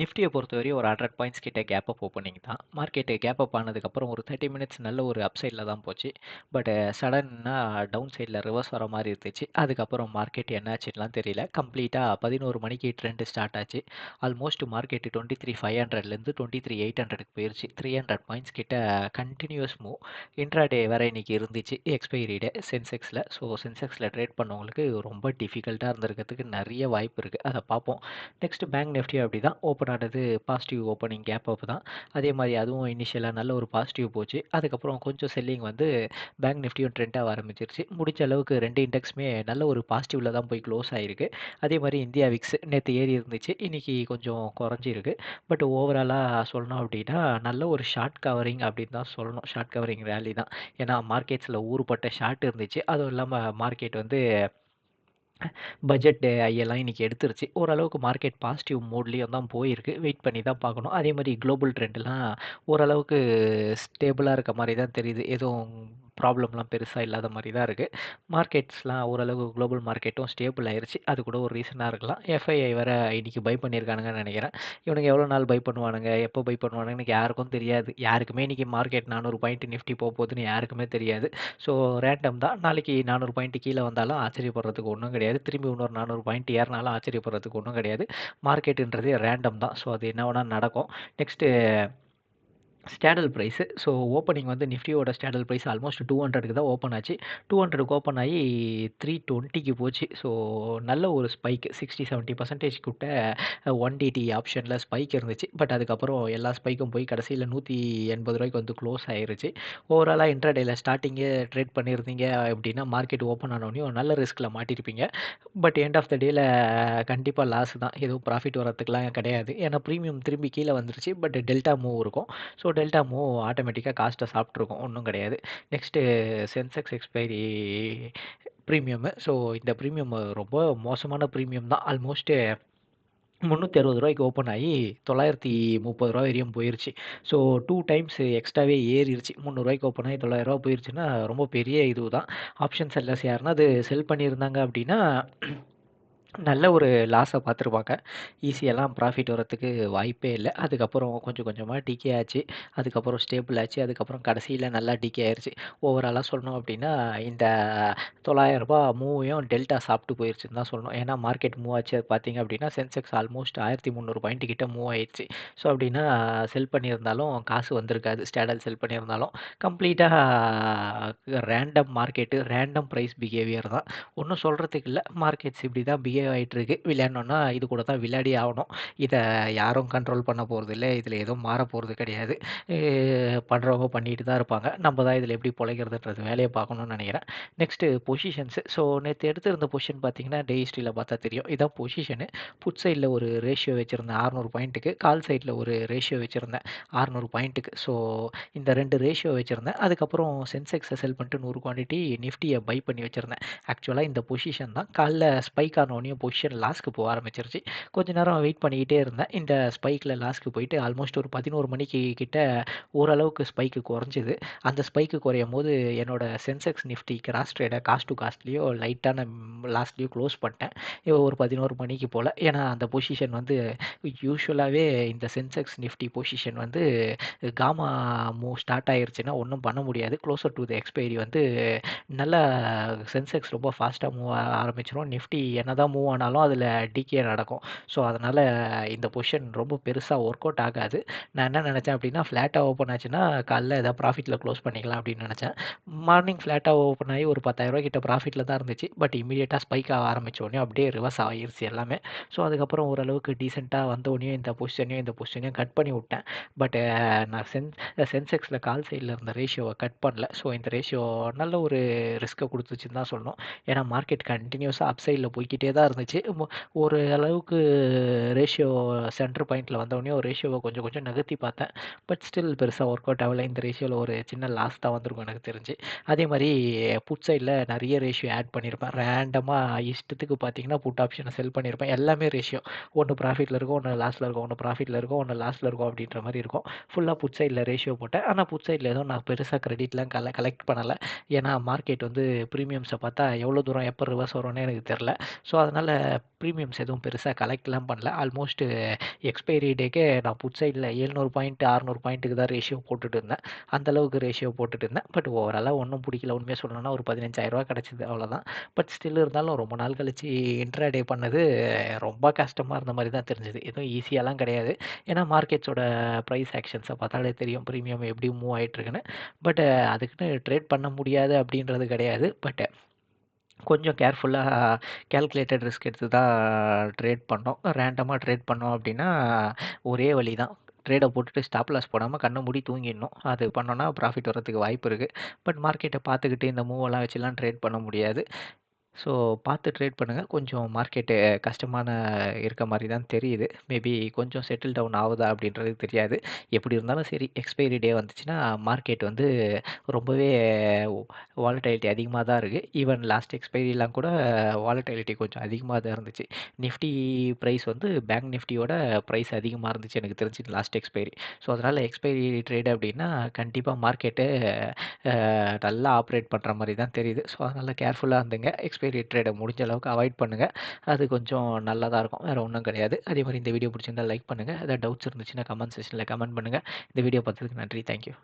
நிஃப்டிய பொறுத்தவரையும் ஒரு 100 பாயிண்ட்ஸ் கிட்ட கேப் அப் ஓப்பனிங் தான். மார்க்கெட்டு கேப் அப் ஆனதுக்கப்புறம் ஒரு 30 மினிட்ஸ் நல்ல ஒரு அப் தான் போச்சு. பட் சடனாக டவுன் சைடில் ரிவர்ஸ் வர மாதிரி இருந்துச்சு. அதுக்கப்புறம் மார்க்கெட் என்ன தெரியல. கம்ப்ளீட்டாக பதினோரு மணிக்கு ட்ரெண்ட் ஸ்டார்ட் ஆச்சு. ஆல்மோஸ்ட் மார்க்கெட் 23,500லேருந்து 23,800க்கு போயிருச்சு. 300 பாயிண்ட்ஸ் கிட்ட கண்டினியூஸ் மூவ். இன்ட்ராடே வேறு இன்னைக்கு இருந்துச்சு. எக்ஸ்பைரி டே சென்செக்ஸில் ஸோ சென்செக்ஸில் ட்ரேட் பண்ணவங்களுக்கு ரொம்ப டிஃபிகல்ட்டாக இருந்திருக்கிறதுக்கு நிறைய வாய்ப்பு இருக்குது அதை பார்ப்போம். நெக்ஸ்ட் பேங்க் நிஃப்டி அப்படிதான். ஓப்பன் ஆனது பாசிட்டிவ் ஓப்பனிங் கேப் அப் தான். அதே மாதிரி அதுவும் இனிஷியலாக நல்ல ஒரு பாசிட்டிவ் போச்சு. அதுக்கப்புறம் கொஞ்சம் செல்லிங் வந்து பேங்க் நிஃப்டியும் ட்ரெண்டாக ஆரம்பிச்சிருச்சு. முடிஞ்ச அளவுக்கு ரெண்டு இண்டெக்ஸுமே நல்ல ஒரு பாசிட்டிவில் தான் போய் க்ளோஸ் ஆகிருக்கு அதே மாதிரி இந்தியா விக்ஸ் நேற்று ஏறி இருந்துச்சு. இன்னைக்கு கொஞ்சம் குறைஞ்சிருக்கு. பட் ஓவராலாக சொல்லணும் அப்படின்னா, நல்ல ஒரு ஷார்ட் கவரிங் அப்படின்னு தான் சொல்லணும். ஷார்ட் கவரிங் ரேலி தான். ஏன்னா மார்க்கெட்ஸில் ஊறுபட்ட ஷார்ட் இருந்துச்சு. அதுவும் இல்லாமல் மார்க்கெட் வந்து பட்ஜெட் ஐயெல்லாம் இன்றைக்கி எடுத்துருச்சு. ஓரளவுக்கு மார்க்கெட் பாசிட்டிவ் மோட்லேயும் தான் போயிருக்கு. வெயிட் பண்ணி தான் பார்க்கணும். அதே மாதிரி குளோபல் ட்ரெண்ட்லாம் ஓரளவுக்கு ஸ்டேபிளாக இருக்க மாதிரி தான் தெரியுது. எதுவும் ப்ராப்ளம்லாம் பெருசாக இல்லாத மாதிரி தான் இருக்குது மார்க்கெட்ஸ்லாம் ஓரளவு குளோபல் மார்க்கெட்டும் ஸ்டேபிள் ஆயிடுச்சு அது கூட ஒரு ரீசனாக இருக்கலாம். எஃப்ஐஐ வேறு இன்றைக்கி பை பண்ணியிருக்கானுங்கன்னு நினைக்கிறேன் இவனுங்க எவ்வளோ நாள் பை பண்ணுவானுங்க? எப்போ பை பண்ணுவானுங்கன்னு யாருக்கும் தெரியாது. யாருக்குமே இன்றைக்கி மார்க்கெட் 400 பாயிண்ட் நிஃப்டி போக போகுதுன்னு யாருக்குமே தெரியாது. ஸோ ரேண்டம் தான். நாளைக்கு 400 பாயிண்ட் கீழே வந்தாலும் ஆச்சரியப்படுறதுக்கு ஒன்றும் கிடையாது. திரும்பி இன்னொரு 400 பாயிண்ட் ஏறினாலும் ஆச்சரியப்படுறதுக்கு ஒன்றும் கிடையாது. மார்க்கெட்டுன்றதே ரேண்டம் தான். ஸோ அது என்ன வேணால் நடக்கும். Next straddle price so opening வந்து நிஃப்டியோட ஸ்டாண்டல் ப்ரைஸ் ஆல்மோஸ்ட் 200க்கு தான் ஓப்பன் ஆச்சு. 200க்கு ஓப்பன் ஆகி 320க்கு போச்சு. ஸோ நல்ல ஒரு ஸ்பைக் 60, 70% கிட்ட 1DT ஆப்ஷன்ல ஸ்பைக் இருந்துச்சு. பட் அதுக்கப்புறம் எல்லா ஸ்பைக்கும் போய் கடைசியில் நூற்றி எண்பது ரூபாய்க்கு வந்து க்ளோஸ் ஆயிருச்சு. ஓவராலாக இன்ட்ரடேயில் ஸ்டார்டிங்கே ட்ரேட் பண்ணியிருந்தீங்க அப்படின்னா, மார்க்கெட் ஓப்பன் ஆனோனயும் நல்ல ரிஸ்கில் மாட்டியிருப்பீங்க. பட் எண்ட் ஆஃப் த டேயில் கண்டிப்பாக லாஸ் தான். எதுவும் ப்ராஃபிட் வரத்துக்குலாம் கிடையாது. ஏன்னா ப்ரீமியம் திரும்பி கீழே வந்துருச்சு. பட் டெல்டா மூவ் இருக்கும். ஸோ டெல்டா மூவ் ஆட்டோமேட்டிக்காக காஸ்ட்டை சாப்பிட்ருக்கோம் ஒன்றும் கிடையாது. Next sensex expiry premium. So இந்த ப்ரீமியம் ரொம்ப மோசமான ப்ரீமியம் தான். ஆல்மோஸ்ட்டு முந்நூற்றி அறுபது ரூபாய்க்கு ஓப்பன் ஆகி தொள்ளாயிரத்தி முப்பது ரூபா வரையும் போயிருச்சு. ஸோ டூ டைம்ஸ் எக்ஸ்ட்ராவே ஏறிடுச்சு முந்நூறுரூவாய்க்கு ஓப்பன் ஆகி தொள்ளாயிரரூவா போயிருச்சுன்னா, ரொம்ப பெரிய இதுதான். ஆப்ஷன் செல்லர்ஸ் யாருன்னா அது செல் பண்ணியிருந்தாங்க அப்படின்னா, நல்ல ஒரு லாஸை பார்த்துருப்பாங்க. ஈஸியெல்லாம் ப்ராஃபிட் வரத்துக்கு வாய்ப்பே இல்லை அதுக்கப்புறம் கொஞ்சம் கொஞ்சமாக டிகே ஆச்சு. அதுக்கப்புறம் ஸ்டேபிள் ஆச்சு. அதுக்கப்புறம் கடைசியில் நல்லா டிகே ஆயிடுச்சு ஓவராலாக சொல்லணும் அப்படின்னா, இந்த தொள்ளாயிரரூபா மூவையும் டெல்டா சாப்பிட்டு போயிருச்சுன்னு தான் சொல்லணும். ஏன்னா மார்க்கெட் மூவ் ஆச்சு பார்த்தீங்க அப்படின்னா, சென்செக்ஸ் ஆல்மோஸ்ட் 1300 பாயிண்ட் கிட்ட மூவ் ஆயிடுச்சு ஸோ அப்படின்னா செல் பண்ணியிருந்தாலும் காசு வந்திருக்காது. ஸ்டாடல் செல் பண்ணியிருந்தாலும். கம்ப்ளீட்டாக random market, random price behaviour தான். ஒன்றும் சொல்கிறதுக்கு இல்லை மார்க்கெட்ஸ் இப்படி தான் பிஹேவ் ஆயிட்டு இருக்கு. விளையாடணுன்னா இது கூட தான் விளையாடியே ஆகணும் இதை யாரும் கண்ட்ரோல் பண்ண போகிறது இல்லை இதில் எதுவும் மாறப் போகிறது கிடையாது. பண்ணுறவங்க பண்ணிட்டு தான் இருப்பாங்க. நம்ம தான் இதில் எப்படி பிழைக்கிறதுன்றது வேலையை பார்க்கணும்னு நினைக்கிறேன் நெக்ஸ்ட்டு பொசிஷன்ஸ். ஸோ நேற்று எடுத்திருந்த பொசிஷன் பார்த்தீங்கன்னா, டே ஹிஸ்ட்ரியில் பார்த்தா தெரியும். இதான் பொசிஷனு. புட் சைடில் ஒரு ரேஷியோ வச்சுருந்தேன் 600 பாயிண்ட்டுக்கு. கால் சைடில் ஒரு ரேஷியோ வச்சுருந்தேன் 600 பாயிண்ட்டுக்கு. ஸோ இந்த ரெண்டு ரேஷியோ வச்சுருந்தேன் அதுக்கப்புறம் சென்செக்ஸ் செல் பண்ணிட்டு நூறு குவான்டிட்டி நிஃப்டியை பை பண்ணி வச்சுருந்தேன் ஆக்சுவலாக இந்த பொசிஷன் தான். காலைல ஸ்பைக் ஆனோனயும் பொசிஷன் லாஸ்க்கு போக ஆரம்பிச்சிருச்சு. கொஞ்ச நேரம் வெயிட் பண்ணிக்கிட்டே இருந்தேன். இந்த ஸ்பைக்கில் லாஸ்க்கு போயிட்டு ஆல்மோஸ்ட் ஒரு 11 மணிக்கு கிட்ட ஓரளவுக்கு ஸ்பைக்கு குறைஞ்சிது அந்த ஸ்பைக்கு குறையும் போது என்னோட சென்செக்ஸ் நிஃப்டி கிராஸ் ட்ரேடை காஸ்ட் டூ காஸ்ட்லேயோ லைட்டான லாஸ்ட்லேயோ க்ளோஸ் பண்ணிட்டேன். ஒரு 11 மணிக்கு போல் ஏன்னா அந்த பொசிஷன் வந்து யூஸ்வலாகவே இந்த சென்செக்ஸ் நிஃப்டி பொசிஷன் வந்து காமா மூவ் ஸ்டார்ட் ஆயிருச்சுன்னா ஒன்றும் பண்ண முடியாது. க்ளோசர் டு த எக்ஸ்பைரி வந்து நல்லா சென்செக்ஸ் ரொம்ப ஃபாஸ்ட்டாக மூவ் ஆரம்பிச்சிடும் நிஃப்டி என்னதான் மூவ் மூவ் ஆனாலும் அதில் டிகே நடக்கும். ஸோ அதனால் இந்த பொசிஷன் ரொம்ப பெருசாக ஒர்க் அவுட் ஆகாது. நான் என்ன நினச்சேன் அப்படின்னா, ஃப்ளாட்டாக ஓப்பன் ஆச்சுன்னா காலைல ஏதாவது ப்ராஃபிட்டில் க்ளோஸ் பண்ணிக்கலாம் அப்படின்னு நினச்சேன் மார்னிங் ஃப்ளாட்டாக ஓப்பன் ஆகி ஒரு பத்தாயிரரூவா கிட்ட ப்ராஃபிட்டில் தான் இருந்துச்சு. பட் இமீடியட்டாக ஸ்பைக் ஆக ஆரம்பித்தோடனே அப்படியே ரிவர்ஸ் ஆகிருச்சு எல்லாமே. ஸோ அதுக்கப்புறம் ஓரளவுக்கு டீசெண்டாக வந்தோடனே இந்த பொசிஷனையும் இந்த பொசிஷனையும் கட் பண்ணி விட்டேன். பட் நான் சென் சென்செக்ஸில் கால் சைடில் இருந்த ரேஷியோவை கட் பண்ணல. ஸோ இந்த ரேஷியோ நல்ல ஒரு ரிஸ்க்கை கொடுத்துச்சுன்னு தான் சொல்லணும். ஏன்னா மார்க்கெட் கண்டினியூஸாக அப் சைடில் போய்கிட்டே தான் இருந்துச்சு. ஒரு அளவுக்கு ரேஷியோ சென்டர் பாயிண்டில் வந்தோடனே ஒரு ரேஷியோவை கொஞ்சம் கொஞ்சம் நகர்த்தி பார்த்தேன். பட் ஸ்டில் பெருசாக ஒர்க் அவுட் ஆகலை. இந்த ரேஷியோவில் ஒரு சின்ன லாஸ் தான் வந்திருக்கும் எனக்கு தெரிஞ்சு. அதே மாதிரி புட் சைடில் நிறைய ரேஷியோ ஆட் பண்ணியிருப்பேன். ரேண்டமாக இஷ்டத்துக்கு பார்த்தீங்கன்னா புட் ஆப்ஷனை செல் பண்ணியிருப்பேன். எல்லாமே ரேஷியோ ஒன்று ப்ராஃபிட்டில் இருக்கும் ஒன்று லாஸில் இருக்கும். ஒன்று ப்ராஃபிட்டில் இருக்கும் ஒன்று லாஸில் இருக்கும் அப்படின்ற மாதிரி இருக்கும். ஃபுல்லாக புட் சைடில் ரேஷியோ போட்டேன். ஆனால் புட் சைடில் எதுவும் நான் பெருசாக கிரெடிட்லாம் கல கலெக்ட் பண்ணலை. ஏன்னா மார்க்கெட் வந்து ப்ரீமியம்ஸை பார்த்தா எவ்வளோ தூரம் எப்போ ரிவர்ஸ் வரும்னு எனக்கு தெரில. ஸோ அதனால் அதனால் ப்ரீமியம்ஸ் எதுவும் பெருசாக கலெக்ட்லாம் பண்ணல. ஆல்மோஸ்ட் எக்ஸ்பைரி டேக்கே நான் புட் சைடில் எழுநூறு பாயிண்ட் அறநூறு பாயிண்ட்டுக்கு தான் ரேஷியோ போட்டுட்டு இருந்தேன். அந்தளவுக்கு ரேஷியோ போட்டுட்டு இருந்தேன். பட் ஓவராலாக ஒன்றும் பிடிக்கல. உண்மையாக சொல்லணும்னா ஒரு பதினஞ்சாயிரரூவா கிடச்சிது அவ்வளோதான் பட் ஸ்டில் இருந்தாலும் ரொம்ப நாள் கழிச்சு இன்ட்ராடே பண்ணது ரொம்ப கஷ்டமாக இருந்த மாதிரி தான் தெரிஞ்சுது. எதுவும் ஈஸியாலாம் கிடையாது. ஏன்னா மார்க்கெட்ஸோட ப்ரைஸ் ஆக்ஷன்ஸை பார்த்தாலே தெரியும். ப்ரீமியம் எப்படி மூவ் ஆகிட்டுருக்குன்னு பட் அதுக்குன்னு ட்ரேட் பண்ண முடியாது அப்படின்றது கிடையாது. பட் கொஞ்சம் கேர்ஃபுல்லாக கேல்குலேட்டட் ரிஸ்க் எடுத்து தான் ட்ரேட் பண்ணோம். ரேண்டமாக ட்ரேட் பண்ணோம் அப்படின்னா ஒரே வழி தான். ட்ரேடை போட்டுட்டு ஸ்டாப் லாஸ் போடாமல் கண்ணை மூடி தூங்கிடணும். அது பண்ணோன்னா ப்ராஃபிட் வரதுக்கு வாய்ப்பு இருக்குது பட் மார்க்கெட்டை பார்த்துக்கிட்டு இந்த மூவெல்லாம் வச்சுலாம் ட்ரேட் பண்ண முடியாது. ஸோ பார்த்து ட்ரேட் பண்ணுங்கள் கொஞ்சம் மார்க்கெட்டு கஷ்டமான இருக்க மாதிரி தான் தெரியுது. மேபி கொஞ்சம் செட்டில் டவுன் ஆகுதா அப்படின்றது தெரியாது. எப்படி இருந்தாலும் சரி எக்ஸ்பைரி டே வந்துச்சுன்னா மார்க்கெட் வந்து ரொம்பவே வாலட்டிலிட்டி அதிகமாக தான் இருக்குது ஈவன் லாஸ்ட் எக்ஸ்பைரிலாம் கூட வாலட்டிலிட்டி கொஞ்சம் அதிகமாக தான் இருந்துச்சு. நிஃப்டி ப்ரைஸ் வந்து பேங்க் நிஃப்டியோட ப்ரைஸ் அதிகமாக இருந்துச்சு எனக்கு தெரிஞ்சு லாஸ்ட் எக்ஸ்பைரி. ஸோ அதனால் எக்ஸ்பைரி ட்ரேட் அப்படின்னா கண்டிப்பாக மார்க்கெட்டு நல்லா ஆப்ரேட் பண்ணுற மாதிரி தான் தெரியுது. ஸோ அதனால் கேர்ஃபுல்லாக இருந்துங்க. எக்ஸ்பைரி ட்ரேடை முடிஞ்ச அளவுக்கு அவாய்ட் பண்ணுங்கள் அது கொஞ்சம் நல்லதாக இருக்கும். வேறு ஒன்றும் கிடையாது. அதே மாதிரி இந்த வீடியோ பிடிச்சிருந்தால் லைக் பண்ணுங்கள் ஏதாவது டவுட்ஸ் இருந்துச்சுன்னா கமெண்ட் செஷனில் கமெண்ட் பண்ணுங்கள் இந்த வீடியோ பார்த்ததுக்கு நன்றி. தேங்க்யூ